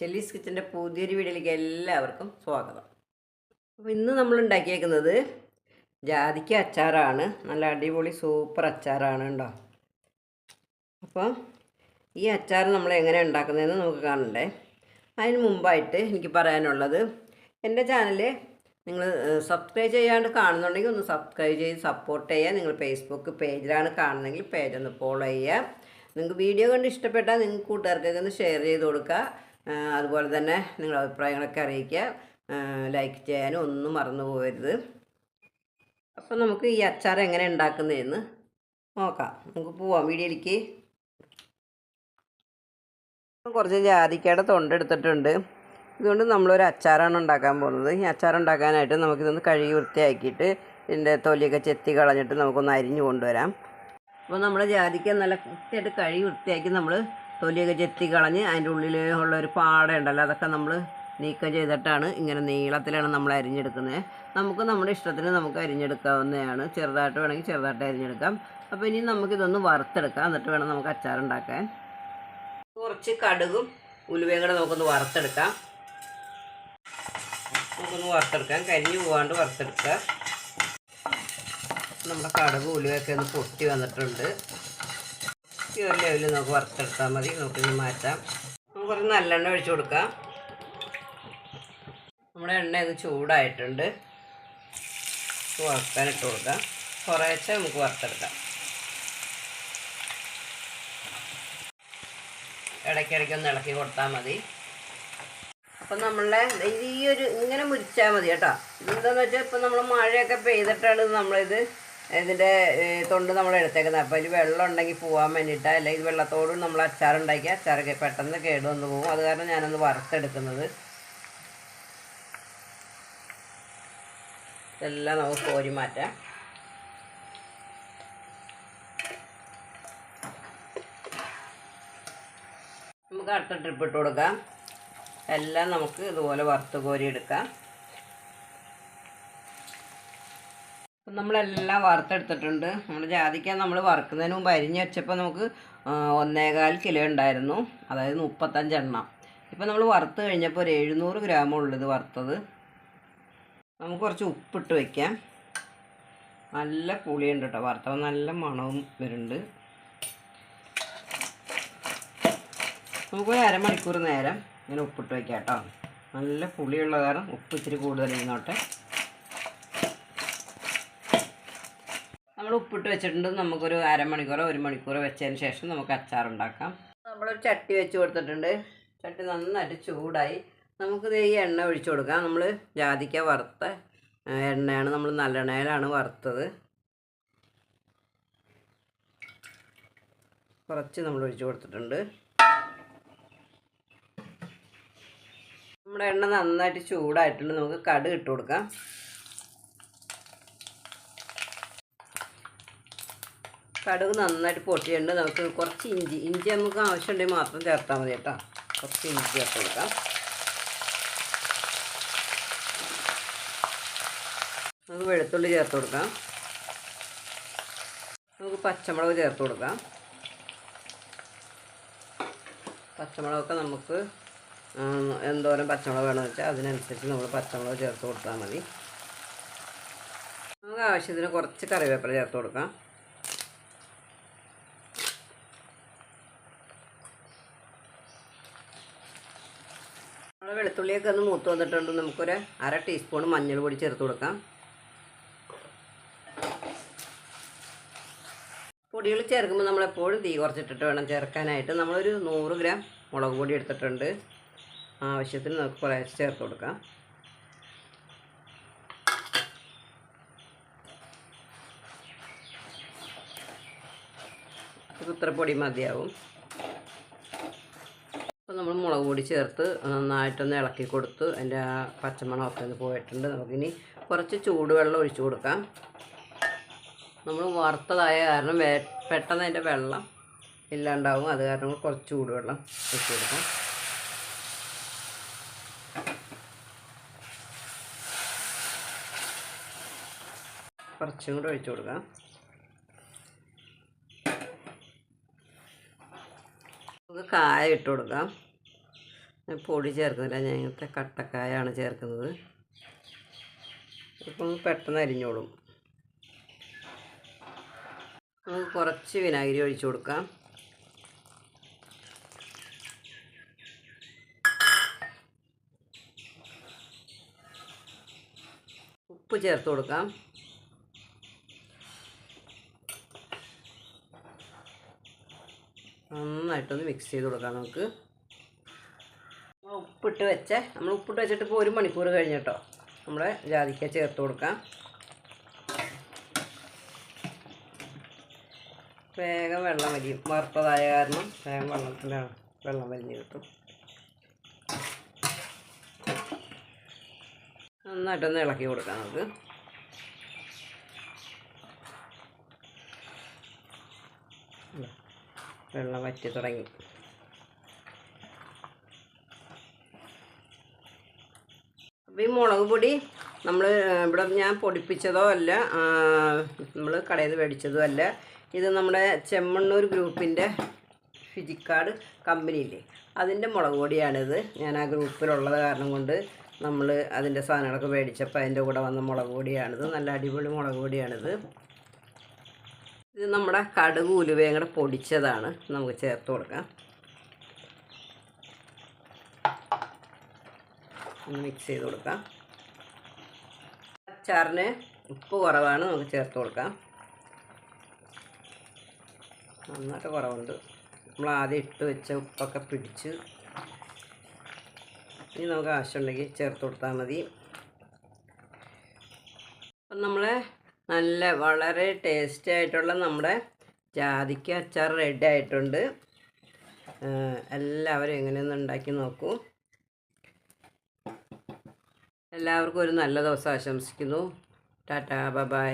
Shelley's കിച്ചന്റെ പുതിയൊരു വീഡിയോയിലേക്ക് എല്ലാവർക്കും സ്വാഗതം. അപ്പോൾ ഇന്ന് നമ്മൾ ഉണ്ടാക്കിയേക്കുന്നത് ജാതിക്ക അച്ചാറാണ്. നല്ല അടിപൊളി സൂപ്പർ അച്ചാറാണ് കേട്ടോ. അപ്പോൾ ഈ അച്ചാർ നമ്മൾ എങ്ങനെ ഉണ്ടാക്കുന്നതെന്ന് നമുക്ക് കാണണ്ടേ. അതിന് മുമ്പായിട്ട് എനിക്ക് പറയാനുള്ളത് എന്റെ ചാനൽ നിങ്ങൾ സബ്സ്ക്രൈബ് ചെയ്യാണ്ട് കാണുന്നുണ്ടെങ്കിൽ ഒന്ന് സബ്സ്ക്രൈബ് ചെയ്ത് സപ്പോർട്ട് ചെയ്യുക. നിങ്ങൾ ഫേസ്ബുക്ക് പേജിലാണ് കാണുന്നതെങ്കിൽ പേജ് ഒന്ന് ഫോളോ ചെയ്യുക. നിങ്ങൾക്ക് വീഡിയോ കണ്ട് ഇഷ്ടപ്പെട്ടാൽ നിങ്ങൾക്ക് കൂട്ടുകാർക്കൊക്കെ ഒന്ന് ഷെയർ ചെയ്ത് കൊടുക്കുക. അതുപോലെ തന്നെ നിങ്ങളുടെ അഭിപ്രായങ്ങളൊക്കെ അറിയിക്കുക. ലൈക്ക് ചെയ്യാനും ഒന്നും മറന്നു പോകരുത്. അപ്പോൾ നമുക്ക് ഈ അച്ചാർ എങ്ങനെ ഉണ്ടാക്കുന്നതെന്ന് നോക്കാം. നമുക്ക് പോവാം വീഡിയോയിലേക്ക്. കുറച്ച് ജാതിക്കയുടെ തൊണ്ടെടുത്തിട്ടുണ്ട് ഇതുകൊണ്ട് നമ്മളൊരു അച്ചാറാണ് ഉണ്ടാക്കാൻ പോകുന്നത്. ഈ അച്ചാർ ഉണ്ടാക്കാനായിട്ട് നമുക്കിതൊന്ന് കഴുകി വൃത്തിയാക്കിയിട്ട് ഇതിന്റെ തൊലിയൊക്കെ ചെത്തി കളഞ്ഞിട്ട് നമുക്കൊന്ന് അരിഞ്ഞു കൊണ്ടുവരാം. അപ്പോൾ നമ്മുടെ ജാതിക്ക നല്ല കൃത്യമായിട്ട് കഴുകി വൃത്തിയാക്കി നമ്മൾ തൊലിയൊക്കെ ചെത്തി കളഞ്ഞ് അതിന്റെ ഉള്ളിൽ ഉള്ള ഒരു പാട ഉണ്ടല്ലോ അതൊക്കെ നമ്മൾ നീക്കം ചെയ്തിട്ടാണ് ഇങ്ങനെ നീളത്തിലാണ് നമ്മൾ അരിഞ്ഞെടുക്കുന്നത്. നമുക്ക് നമ്മുടെ ഇഷ്ടത്തിന് നമുക്ക് അരിഞ്ഞെടുക്കാവുന്നതാണ്. ചെറുതായിട്ട് വേണമെങ്കിൽ ചെറുതായിട്ട് അരിഞ്ഞെടുക്കാം. അപ്പോൾ ഇനി നമുക്കിതൊന്ന് വറുത്തെടുക്കാം. എന്നിട്ട് വേണം നമുക്ക് അച്ചാറുണ്ടാക്കാൻ. കുറച്ച് കടുകും ഉലുവയും കൂടെ നമുക്കൊന്ന് വറുത്തെടുക്കാം. നമുക്കൊന്ന് വറുത്തെടുക്കാം. കരിഞ്ഞു പോകാണ്ട് വറുത്തെടുക്കുക നമ്മുടെ കടുക് ഉലുവയൊക്കെ ഒന്ന് പൊട്ടി വന്നിട്ടുണ്ട്. ഈ ഒരു ലെവലിൽ നമുക്ക് വറുത്തെടുത്താൽ മതി. നമുക്കിത് മാറ്റാം. കുറച്ച് നല്ലെണ്ണ ഒഴിച്ചു കൊടുക്കാം. നമ്മുടെ എണ്ണ ഇത് ചൂടായിട്ടുണ്ട്. വറുക്കാനിട്ട് കൊടുക്കാം. കുറേശ്ശെ നമുക്ക് വറുത്തെടുക്കാം. ഇടയ്ക്കിടയ്ക്ക് ഒന്ന് ഇളക്കി കൊടുത്താൽ മതി. അപ്പം നമ്മളുടെ ഈ ഒരു ഇങ്ങനെ മുരിച്ചാൽ മതി കേട്ടോ. ഇതെന്താണെന്ന് വെച്ചാൽ ഇപ്പം നമ്മൾ മഴയൊക്കെ പെയ്തിട്ടാണ് നമ്മളിത് ഇതിന്റെ തൊണ്ട് നമ്മൾ എടുത്തേക്കുന്നത്. അപ്പോൾ ഇതിൽ വെള്ളം ഉണ്ടെങ്കിൽ പോകാൻ വേണ്ടിയിട്ടാണ് അല്ലെങ്കിൽ വെള്ളത്തോടും നമ്മൾ അച്ചാറുണ്ടാക്കി അച്ചാർ പെട്ടെന്ന് കേട് വന്ന് പോകും. അത് കാരണം ഞാനൊന്ന് വറുത്തെടുക്കുന്നത്. ഇതെല്ലാം നമുക്ക് കോരി മാറ്റാം. നമുക്ക് അടുത്ത ട്രിപ്പ് ഇട്ട് കൊടുക്കാം. എല്ലാം നമുക്ക് ഇതുപോലെ വറുത്ത് കോരി എടുക്കാം. അപ്പം നമ്മളെല്ലാം വറുത്തെടുത്തിട്ടുണ്ട്. നമ്മൾ ജാതിക്ക നമ്മൾ വറുക്കുന്നതിന് മുമ്പ് അരിഞ്ഞ് വെച്ചപ്പോൾ നമുക്ക് ഒന്നേകാൽ കിലോ ഉണ്ടായിരുന്നു. അതായത് മുപ്പത്തഞ്ചെണ്ണം ഇപ്പം നമ്മൾ വറുത്ത് കഴിഞ്ഞപ്പോൾ ഒരു എഴുന്നൂറ് ഗ്രാമേ ഉള്ളൂ ഇത് വറുത്തത്. നമുക്ക് കുറച്ച് ഉപ്പിട്ട് വയ്ക്കാം നല്ല പുളിയുണ്ട് കേട്ടോ വറുത്തപ്പോൾ നല്ല മണവും വരുന്നുണ്ട്. നമുക്കൊരു അരമണിക്കൂർ നേരം ഇങ്ങനെ ഉപ്പിട്ട് വയ്ക്കാം കേട്ടോ. നല്ല പുളിയുള്ള കാരണം ഉപ്പ് ഇച്ചിരി കൂടുതൽ ഇരുന്നോട്ടെ ഉപ്പിട്ട് വെച്ചിട്ടുണ്ട്. നമുക്കൊരു അരമണിക്കൂറോ ഒരു മണിക്കൂറോ വെച്ചതിന് ശേഷം നമുക്ക് അച്ചാർ ഉണ്ടാക്കാം നമ്മളൊരു ചട്ടി വെച്ച് കൊടുത്തിട്ടുണ്ട്. ചട്ടി നന്നായിട്ട് ചൂടായി. നമുക്കിത് ഈ എണ്ണ ഒഴിച്ചു കൊടുക്കാം. നമ്മൾ ജാതിക്ക വറുത്ത എണ്ണയാണ് നമ്മൾ നല്ലെണ്ണയിലാണ് വറുത്തത്. കുറച്ച് നമ്മൾ ഒഴിച്ചു കൊടുത്തിട്ടുണ്ട്. നമ്മുടെ എണ്ണ നന്നായിട്ട് ചൂടായിട്ടുണ്ട്. നമുക്ക് കടുക് ഇട്ട് കൊടുക്കാം. കടുക് നന്നായിട്ട് പൊട്ടിയുണ്ട് നമുക്ക് കുറച്ച് ഇഞ്ചി ഇഞ്ചി നമുക്ക് ആവശ്യമുണ്ടെങ്കിൽ മാത്രം ചേർത്താൽ മതി കേട്ടോ. കുറച്ച് ഇഞ്ചി ചേർത്ത് കൊടുക്കാം. നമുക്ക് വെളുത്തുള്ളി ചേർത്ത് കൊടുക്കാം. നമുക്ക് പച്ചമുളക് ചേർത്ത് കൊടുക്കാം. പച്ചമുളകൊക്കെ നമുക്ക് എന്തോരം പച്ചമുളക് വേണമെന്ന് വെച്ചാൽ അതിനനുസരിച്ച് നമ്മൾ പച്ചമുളക് ചേർത്ത് കൊടുത്താൽ മതി. നമുക്ക് ആവശ്യത്തിന് കുറച്ച് കറിവേപ്പില ചേർത്ത് കൊടുക്കാം. നമ്മുടെ വെളുത്തുള്ളിയൊക്കെ ഒന്ന് മൂത്ത് വന്നിട്ടുണ്ട്. നമുക്കൊരു അര ടീസ്പൂൺ മഞ്ഞൾ പൊടി ചേർത്ത് കൊടുക്കാം. പൊടികൾ ചേർക്കുമ്പോൾ നമ്മളെപ്പോഴും തീ കുറച്ചിട്ടിട്ട് വേണം ചേർക്കാനായിട്ട്. നമ്മളൊരു നൂറ് ഗ്രാം മുളക് പൊടി എടുത്തിട്ടുണ്ട്. ആവശ്യത്തിന് നമുക്ക് കുറേശ്ശെ ചേർത്ത് കൊടുക്കാം. ഇത് ഇത്ര പൊടി മതിയാവും. നമ്മൾ മുളക് പൊടി ചേർത്ത് നന്നായിട്ടൊന്ന് ഇളക്കി കൊടുത്ത് അതിന്റെ ആ പച്ചമണമൊക്കെ ഒന്ന് പോയിട്ടുണ്ട്. നമുക്കിനി കുറച്ച് ചൂടുവെള്ളം ഒഴിച്ചു കൊടുക്കാം. നമ്മൾ വറുത്തതായ കാരണം വേ പെട്ടെന്ന് അതിന്റെ വെള്ളം ഇല്ലാണ്ടാവും. അത് കാരണം കുറച്ച് ചൂടുവെള്ളം ഒഴിച്ചു കൊടുക്കാം. കുറച്ചും കൂടെ ഒഴിച്ചു കൊടുക്കാം. നമുക്ക് കായ ഇട്ട് കൊടുക്കാം. പൊടി ചേർക്കുന്നില്ല. ഞാൻ ഇങ്ങനത്തെ കട്ടക്കായാണ് ചേർക്കുന്നത്. ഇപ്പം പെട്ടെന്ന് അരിഞ്ഞോളും. നമുക്ക് കുറച്ച് വിനാഗിരി ഒഴിച്ചു കൊടുക്കാം. ഉപ്പ് ചേർത്ത് കൊടുക്കാം. നന്നായിട്ടൊന്ന് മിക്സ് ചെയ്ത് കൊടുക്കാം നമുക്ക്. നമ്മൾ ഉപ്പിട്ട് വെച്ച. നമ്മൾ ഉപ്പിട്ട് വെച്ചിട്ട് ഇപ്പോൾ ഒരു മണിക്കൂർ കഴിഞ്ഞിട്ടോ നമ്മുടെ ജാതിക്ക ചേർത്ത് കൊടുക്കാം. വേഗം വെള്ളം വലിയും. വറുത്തതായ കാരണം വേഗം വെള്ളത്തിലാണ് വെള്ളം വലിഞ്ഞ് കിട്ടും. നന്നായിട്ടൊന്ന് ഇളക്കി കൊടുക്കാം നമുക്ക്. വെള്ളം വറ്റി തുടങ്ങി. അപ്പോൾ ഈ മുളക് പൊടി നമ്മൾ ഇവിടെ ഞാൻ പൊടിപ്പിച്ചതോ അല്ല നമ്മൾ കടയിൽ നിന്ന് മേടിച്ചതോ അല്ല. ഇത് നമ്മുടെ ചെമ്മണ്ണൂർ ഗ്രൂപ്പിന്റെ ഫിജിക്കാട് കമ്പനിയില്ലേ? അതിന്റെ മുളക് പൊടിയാണിത്. ഞാൻ ആ ഗ്രൂപ്പിലുള്ളത് കാരണം കൊണ്ട് നമ്മൾ അതിന്റെ സാധനങ്ങളൊക്കെ മേടിച്ചപ്പോൾ അതിന്റെ കൂടെ വന്ന മുളക് പൊടിയാണിത്. നല്ല അടിപൊളി മുളക് പൊടിയാണിത്. ഇത് നമ്മുടെ കടുക് ഉലുവയും കൂടെ പൊടിച്ചതാണ്. നമുക്ക് ചേർത്ത് കൊടുക്കാം. ഒന്ന് മിക്സ് ചെയ്ത് കൊടുക്കാം. അച്ചാറിന് ഉപ്പ് കുറവാണ് നമുക്ക് ചേർത്ത് കൊടുക്കാം. നന്നായിട്ട് കുറവുണ്ട്. നമ്മൾ ആദ്യം ഇട്ട് വെച്ച ഉപ്പൊക്കെ പിടിച്ച് ഇനി നമുക്ക് ആവശ്യമുണ്ടെങ്കിൽ ചേർത്ത് കൊടുത്താൽ മതി. അപ്പം നമ്മൾ നല്ല വളരെ ടേസ്റ്റി ആയിട്ടുള്ള നമ്മുടെ ജാതിക്ക അച്ചാർ റെഡി ആയിട്ടുണ്ട്. എല്ലാവരും എങ്ങനെയൊന്ന് ഉണ്ടാക്കി നോക്കൂ. എല്ലാവർക്കും ഒരു നല്ല ദിവസം ആശംസിക്കുന്നു. Tata bye